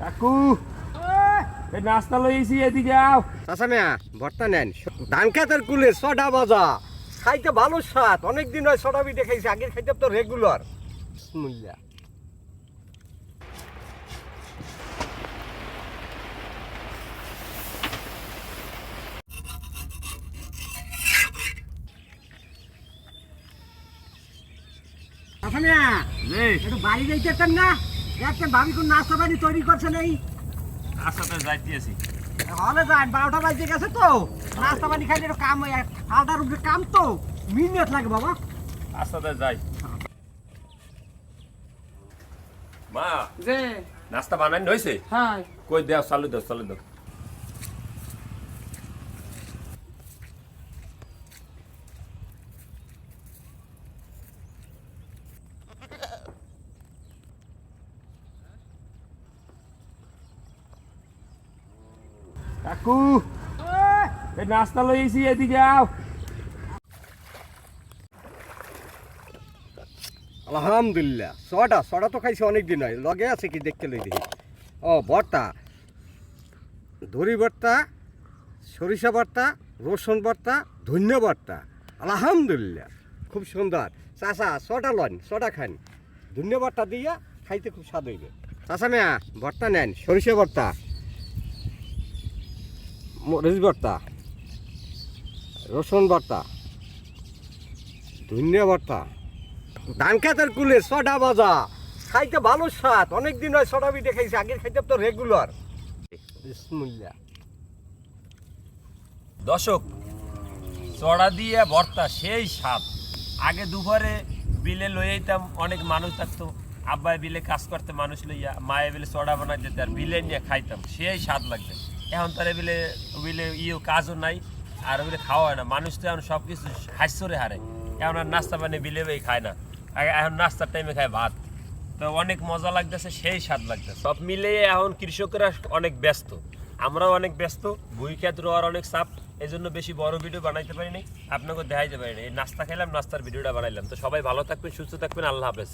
কাকু। এই নাস্তা লইছি এদিকে আও। চাচা মিয়া ভর্তা নেন। ধান খেতের কুলে ছটা বাজা খাইতে ভালো স্বাদ। অনেক দিন হয় ছটা বিটে খাইছি আগের খাইতে তো রেগুলার বিসমিল্লাহ চাচা মিয়া একটু বাড়ি যাইতেছেন না? একটা ভাবি কোন নাস্তা পানি তৈরি করছে নেই। নাস্তাতে যাইতেছি। হলে যান বারোটা বাজে গেছে তো। নাস্তা পানি খাইলে একটু কাম আলটার উপরে কাম তো মিনিট লাগে বাবা। নাস্তাতে যাই। মা যে। নাস্তা বানাই হয়েছে হ্যাঁ। কই দেও চালু দেও চালু দাও। কাকু এই নাস্তা লইছি এদিকে আও আলহামদুলিল্লাহ। ছটা ছটা তো খাইছি অনেক দিন হয়। লগে আছে কি দেখতে লই দেখি। ও, ভর্তা। দড়ি ভর্তা, সরিষা ভর্তা, রসুন ভর্তা, ধন্য ভর্তা। আলহামদুলিল্লাহ। খুব সুন্দর। চাচা, ছটা লন, ছটা খান। ধন্য ভর্তা দিয়া খাইতে খুব স্বাদ হইবে। চাচা মিয়া, ভর্তা নেন, সরিষা ভর্তা। মরিচ ভর্তা, রসুন ভর্তা, ধন্য ভর্তা। ধান খেতের কুলে ছটা বাজা খাইতে ভালো স্বাদ। অনেক দিন হয় ছটা বিটে খাইছি আগের খাইতে তো রেগুলার দর্শক, চড়া দিয়ে ভর্তা সেই স্বাদ। আগে দুপুরে বিলে লই যেতাম অনেক মানুষ থাকতো। আব্বাই বিলে কাজ করতে মানুষ লইয়া, মায়ে বিলে চড়া বানাই দিতে, আর বিলে নিয়ে খাইতাম। সেই স্বাদ লাগতো এখন তার বিলে বিলে ইয়ে কাজও নাই, আর বিলে খাওয়া হয় না। মানুষ তো এখন সব কিছু হাস্যরে হারে। এখন আর নাস্তা পানি বিলে খায় না। এখন নাস্তার টাইমে খায় ভাত। তো অনেক মজা লাগতেছে, সেই স্বাদ লাগতেছে। সব মিলে এখন কৃষকরা অনেক ব্যস্ত। আমরাও অনেক ব্যস্ত। ভুই ক্ষেত রোয়ার অনেক চাপ। এই জন্য বেশি বড় ভিডিও বানাইতে পারিনি। আপনাকে দেখাইতে পারিনি। নাস্তা খেলাম নাস্তার ভিডিওটা বানাইলাম। তো সবাই ভালো থাকবেন, সুস্থ থাকবেন। আল্লাহ হাফেজ।